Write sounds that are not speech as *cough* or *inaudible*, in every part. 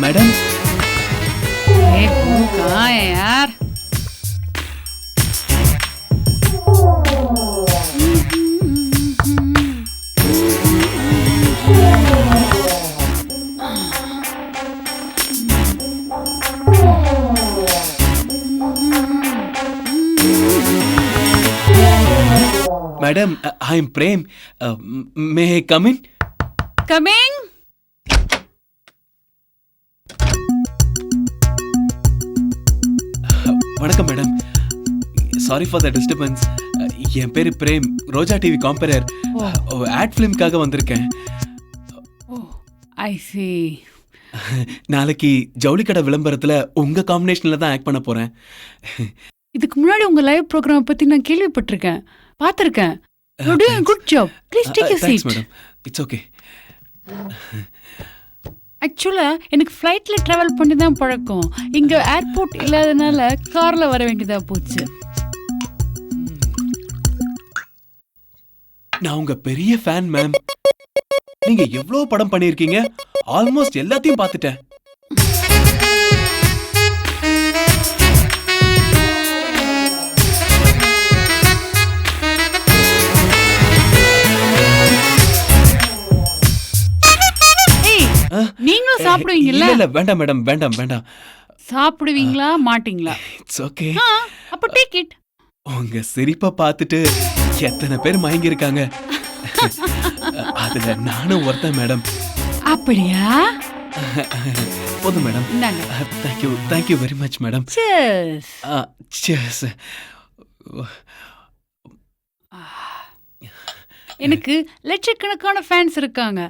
Madam એ હું કાં યાર madam I am Prem may I come in coming வணக்கம் madam sorry for the disturbance என் பேர் Prem Roja TV compere ad ஃபிலிம்காக வந்திருக்கேன். Oh ஐ C *laughs* நாளைக்கு ஜவுளிக்கடை விளம்பரத்தில் உங்கள் காம்பினேஷனில் தான் ஆக்ட் பண்ண போகிறேன் இதுக்கு முன்னாடி உங்கள் லைவ் ப்ரோக்ராம் பற்றி நான் கேள்விப்பட்டிருக்கேன். பார்த்திருக்கேன் you doing good job please take you seat madam it's okay ஆக்சுவலா எனக்கு ஃப்ளைட்ல டிராவல் பண்ணி தான் பழக்கம். இங்க ஏர்போர்ட் இல்லாதனால கார்ல வர வேண்டியதா போச்சு. நான் உங்க பெரிய ஃபேன் மேம் நீங்க எவ்வளவு படம் பண்ணியிருக்கீங்க ஆல்மோஸ்ட் எல்லாத்தையும் பார்த்துட்டேன். நீங்களும் சாப்பிடுவீங்கல்ல? இல்ல இல்ல வேண்டாம் மேடம் வேண்டாம் வேண்டாம். சாப்பிடுவீங்களா மாட்டீங்களா? இட்ஸ் ஓகே அப்ப டேக் இட் உங்க சிரிப்பை பார்த்துட்டு எத்தனை பேர் மயங்கி இருக்காங்க அதுல நானும் ஒருத்தன் மேடம். அப்படியா? போதும் madam. Thank you thank you very much madam. Cheers. Cheers எனக்கு லட்சக்கணக்கான ஃபேன்ஸ் இருக்காங்க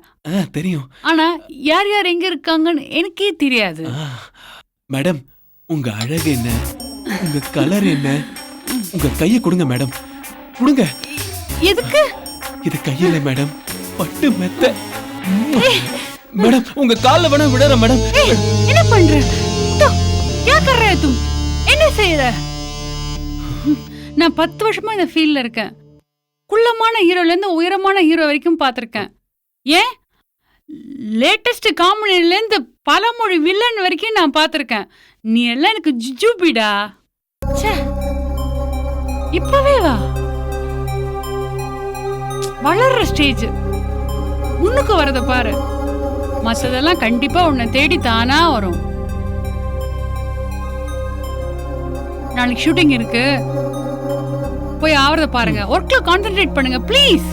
தெரியும் ஆனா யார் யார் எங்க இருக்காங்கன்னு எனக்கே தெரியாது ஆ, மேடம் உங்க அழகு என்ன உங்க கலர் என்ன உங்க கையை கொடுங்க மேடம் கொடுங்க எதுக்கு இது கையில மேடம் பட்டு மெத்த மேடம் உங்க கால்ல வேணா விடுற மேடம் ஏய், என்ன பண்ற தோ, क्या कर रहे तुम என்ன செய்யற நான் பத்து வருஷமா இந்த ஃபீல்ட்ல இருக்கேன் குள்ளமான ஹீரோலேருந்து உயரமான ஹீரோ வரைக்கும் பார்த்துருக்கேன். ஏன்? லேட்டஸ்ட் காமெடியிலேருந்து பலமொழி வில்லன் வரைக்கும் நான் பார்த்துருக்கேன். நீ எல்லாம் எனக்கு ஜுஜுபிடா ச்சே. இப்பவே வா. வளர்ற ஸ்டேஜ் முன்னுக்கு வரத பாரு. மற்றதெல்லாம் கண்டிப்பா உன்னை தேடி தானா வரும். நாளைக்கு ஷூட்டிங் இருக்கு. போய் ஆவறத பாருங்க. ஒர்க்ல கான்சென்ட்ரேட் பண்ணுங்க ப்ளீஸ்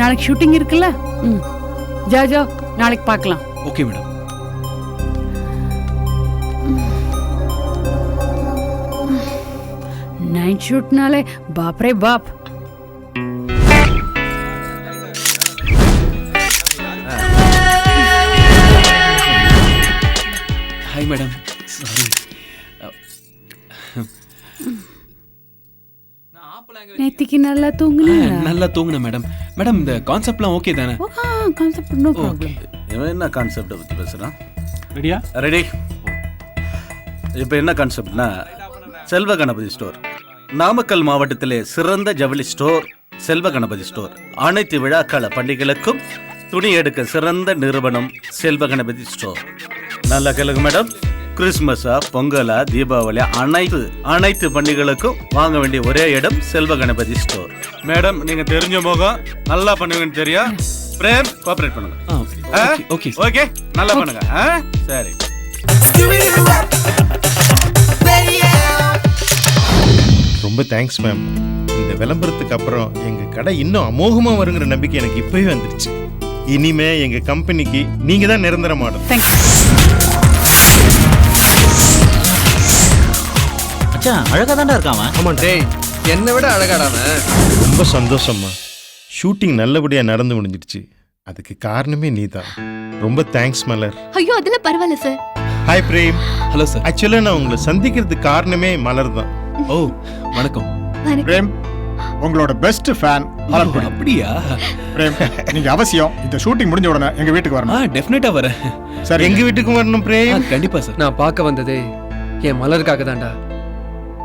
நாளைக்கு ஷூட்டிங் இருக்குல்ல? ம். ஜா ஜா நாளைக்கு பார்க்கலாம். ஓகே மேடம் நைட் ஷூட்னாலே பாப்ரே பாப் ஹாய் மேடம் சாரி நேத்திக்கு நல்லா தூங்குனீங்களா? நல்லா தூங்குனேன் மேடம் மேடம் இந்த கான்செப்ட்லாம் ஓகே தானே? கான்செப்ட் நோ ப்ராப்ளம் இவன் என்ன கான்செப்டை பற்றி பேசுகிறான் ரெடியா ரெடி இப்போ என்ன கான்செப்ட்னா செல்வ கணபதி ஸ்டோர் நாமக்கல் மாவட்டத்திலே சிறந்த ஜவுளி ஸ்டோர் செல்வ கணபதி ஸ்டோர் அனைத்து விழாக்கால பண்டிகைகளுக்கும் துணி எடுக்க சிறந்த நிறுவனம் செல்வ கணபதி ஸ்டோர் நல்லா கேளுங்க மேடம் கிறிஸ்மஸா பொங்கலா தீபாவளி அனைத்து அனைத்து பண்டிகைகளுக்கும் வாங்க வேண்டிய ஒரே இடம் செல்வ கணபதி ஸ்டோர். மேடம் நீங்க தெரிஞ்ச முகம் நல்லா பண்ணுவீங்கன்னு தெரியும் பிரேம் கோஆபரேட் பண்ணுங்க? Okay okay. ஓகே? நல்லா பண்ணுங்க. ஆ? சரி. ரொம்ப தேங்க்ஸ் மேம் இந்த விளம்பரத்துக்கு அப்புறம் எங்க கடை இன்னும் அமோகமா வருங்கிற நம்பிக்கை எனக்கு இப்பவே வந்துருச்சு. இனிமே எங்க கம்பெனிக்கு நீங்க தான் நிரந்தர மாடல். தேங்க்ஸ் மச்சான் அழகா தான்டா இருக்கான் அவன். ஆமா டேய் என்னை விட அழகாடாம ரொம்ப சந்தோஷம்மா. ஷூட்டிங் நல்லபடியா நடந்து முடிஞ்சிடுச்சு. அதுக்கு காரணமே நீதான். ரொம்ப தேங்க்ஸ் மலர். ஐயோ அதெல்லாம் பரவாயில்ல sir hi Prem hello sir ஆக்சுவலாக நான் உங்களை சந்திக்கிறதுக்கு காரணமே மலர் தான். ஓ வணக்கம். பிரேம் உங்களோட பெஸ்ட் ஃபேன் மலர்கொடி அப்படியா? பிரேம் நீங்க அவசியம் இந்த ஷூட்டிங் முடிஞ்ச உடனே எங்க வீட்டுக்கு ஆ வரணும் டெஃபினட்டா வரேன். சரி எங்க வீட்டுக்கும் வரணும் ஆ, பிரேம் கண்டிப்பா சார் நான் பார்க்க வந்ததே என் மலருக்காக தான்டா.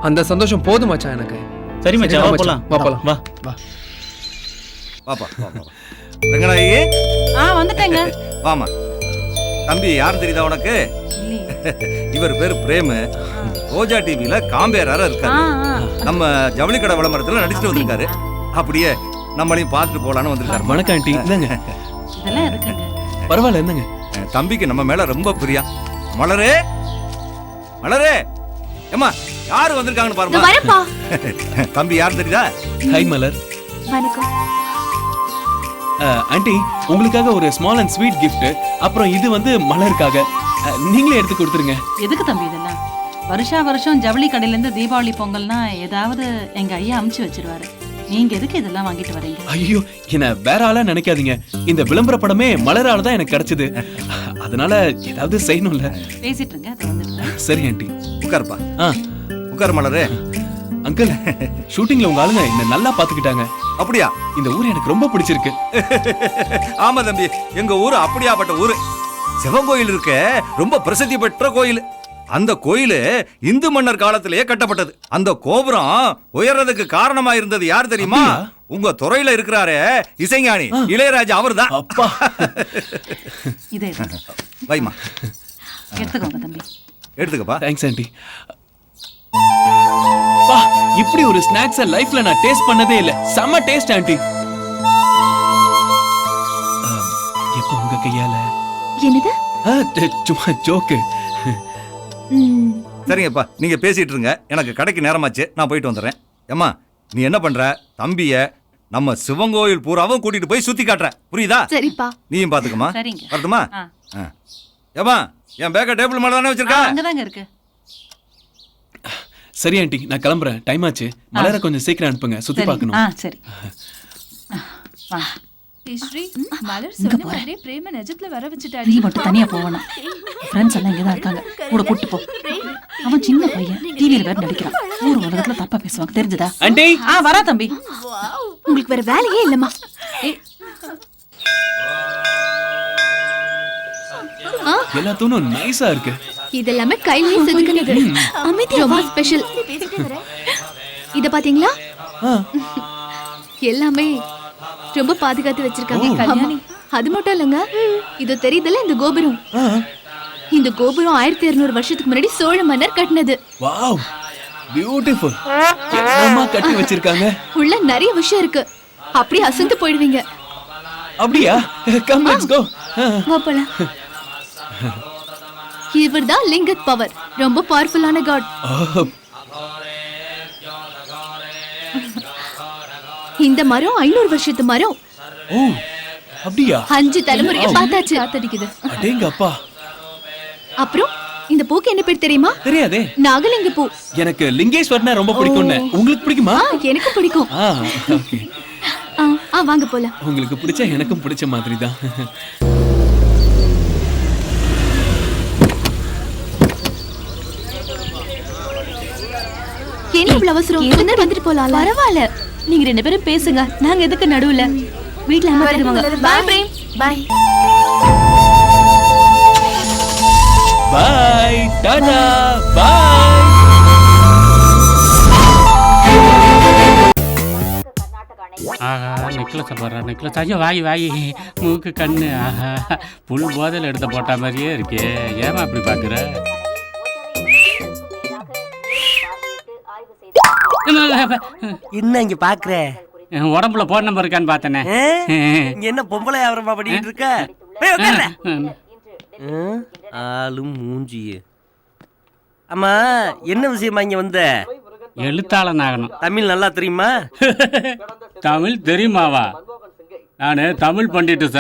அந்த சந்தோஷம் போதும் மச்சான் எனக்கு. சரி மச்சான் வா போலாம். வா போலாம். வா. பாப்பா பாப்பா ரங்கநாயகி ஆ வந்துட்டேங்க. வாமா தம்பி யார் தெரியுதா உனக்கு? இவர் பேரு பிரேமு. ரோஜா டிவில காம்பேராரா இருக்காரு. நம்ம ஜவுளி கடை விளம்பரத்துல நடிச்சுட்டு வந்திருக்காரு. அப்படியே நம்மளையும் பார்த்துட்டு போலான்னு வந்திருக்காரு. வணக்கம் ஆண்டி. இல்லங்க பரவாயில்ல என்னங்க தம்பிக்கு நம்ம மேல ரொம்ப பிரியா மலரே. மலரே. ஏம்மா யாரு வந்திருக்காங்கன்னு பாருமா *laughs* தம்பி யார் தெரியுதா? ஹாய் மலர். வணக்கம். ஆண்டி உங்களுக்காக ஒரு ஸ்மால் அண்ட் ஸ்வீட் gift. அப்புறம் இது வந்து மலருக்காக. நீங்களே எடுத்து கொடுத்துருங்க. எதுக்கு தம்பி இதெல்லாம்? வருஷா வருஷம் ஜவுளி கடையில இருந்து தீபாவளி பொங்கல்னா ஏதாவது எங்க ஐயா அமுச்சு வச்சிருவாரு. நீங்க எதுக்கு இதெல்லாம் வாங்கிட்டு வரீங்க? ஐயோ என்ன வேற ஆளா நினைக்காதீங்க. இந்த விளம்பர படமே மலரால தான் எனக்கு கிடைச்சது. அதனால ஏதாவது செய்யணும்ல. பேசிட்டு இருங்க சரி ஆண்டி. உட்காருப்பா. ஆ. உட்காரு மலரே. அங்கிள் ஷூட்டிங்ல உங்க ஆளுங்க என்ன நல்லா பாத்துக்கிட்டாங்க. அப்படியா? இந்த ஊர் எனக்கு ரொம்ப பிடிச்சிருக்கு. ஆமா தம்பி எங்க ஊரு அப்படியாப்பட்ட ஊரு. சிவன் கோயில் இருக்க ரொம்ப பிரசித்தி பெற்ற கோயில். அந்த கோயில் இந்து மன்னர் காலத்திலேயே கட்டப்பட்டது. அந்த கோபுரம் உயர்றதுக்கு காரணமா இருந்தது யார் தெரியுமா? உங்க துறையில இருக்கிறாரே இசைஞானி இளையராஜா இதே இது. வைமா எடுத்துக்கோங்க தம்பி. எடுத்துக்கப்பா. தேங்க்ஸ் ஆண்டி பா இப்படி ஒரு ஸ்நாக்ஸ லைஃப்ல நான் டேஸ்ட் பண்ணதே இல்ல. செம்ம டேஸ்ட் ஆண்டி எப்போ உங்க கையால? என்னது? ஆ, ட- சும்மா ஜோக்கு ம், சரிங்கப்பா நீங்க பேசிட்டு இருங்க. எனக்கு கடைக்கு நேரமாச்சு. நான் போயிட்டு வந்துடுறேன். ஏம்மா நீ என்ன பண்ற? தம்பிய நம்ம சிவங்கோயில் பூராவும் கூட்டிட்டு போய் சுத்தி காட்டுற. புரியுதா? சரிப்பா. நீயும் பாத்துக்கமா சரிங்க. வரட்டுமா? ஆ. ஏம்மா என் பேக்க டேபிள் மேல தானே வச்சிருக்கா? அங்கதாங்க இருக்கு. சரி ஆண்டி நான் கிளம்புறேன். டைம் ஆச்சு. மலர கொஞ்சம் சீக்கிரம் அனுப்புங்க. சுத்தி ஆ பார்க்கணும். சரி. ஸ்ரீ மலர் இங்க சொன்ன போறேன். மாதிரியே பிரேம நிஜத்துல வர நீ வச்சுட்டாடி மட்டும் தனியா போகணும். ஃப்ரெண்ட்ஸ் எல்லாம் இங்கதான் இருக்காங்க. கூட கூட்டு போ. அவன் சின்ன பையன். டிவியில வேற நடிக்கிறான். ஊர் உலகத்துல தப்பா பேசுவாங்க. தெரிஞ்சதா? ஆண்டி! ஆ வரா தம்பி. உங்களுக்கு வேற வேலையே இல்லம்மா. எல்லா தூணும் நைஸா இருக்கு. இதெல்லாமே கையிலேயே செதுக்குனது. அமைதி ரொம்ப ஸ்பெஷல். இத பாத்தீங்களா? எல்லாமே ரொம்ப பாதுகாத்து வச்சிருக்காங்க. அது மட்டும் இல்லைங்க. இது தெரியுதுல்ல இந்த கோபுரம். இந்த கோபுரம் ஆயிரத்தி இருநூறு வருஷத்துக்கு முன்னாடி சோழ மன்னர் கட்டினது. வாவ். பியூட்டிஃபுல் என்னமா கட்டி வச்சிருக்காங்க. உள்ள நிறைய விஷயம் இருக்கு. அப்படியே அசந்து போயிடுவீங்க. அப்படியா? கம் லெட்ஸ் கோ வா போலாம். *laughs* இவர்தான் லிங்கத் பவர். ரொம்ப பவர்ஃபுல்லான காட் இந்த மரம் ஐநூறு வருஷத்து மரம். ஓ அப்படியா? அஞ்சு தலைமுறையை பார்த்தாச்சு. காத்தடிக்குது. அடேங்க அப்பா. அப்புறம் இந்த பூக்கு என்ன பேர் தெரியுமா? தெரியாதே. நாகலிங்க பூ எனக்கு லிங்கேஸ்வரனா ரொம்ப பிடிக்கும்னு. உங்களுக்கு பிடிக்குமா? எனக்கு பிடிக்கும். ஆ வாங்க போலாம். உங்களுக்கு பிடிச்சா எனக்கும் பிடிச்ச மாதிரி தான் என்ன இவ்வளவு அவசரம்? நேரம் வந்துட்டு போலாம் பரவாயில்ல. நீங்க ரெண்டு பேரும் பேசுங்க. நாங்க எதுக்கு நடுவுல? வீட்ல அம்மா தருவாங்க. Bye Prem bye bye tata bye ஆஹா நெக்லஸ் போடுறா நெக்லஸ். ஐயோ வாய் வாய். மூக்கு கண்ணு. ஆஹா. புல் போதையில் எடுத்த போட்ட மாதிரியே இருக்கே. ஏமா அப்படி பார்க்குற? *laughs* என்ன இங்க பாக்குற? உடம்புல போன் நம்பர் இருக்கான்னு பார்த்தனே? *laughs* இங்க என்ன பொம்பளை வியாபாரமா பண்ணிட்டு இருக்க? ஆளும் மூஞ்சியே. ஆமா என்ன விஷயமா இங்க வந்த? எழுத்தாளன் ஆகணும். தமிழ் நல்லா தெரியுமா? *laughs* தமிழ் தெரியுமாவா? நான் தமிழ் பண்டிட்டு சார்.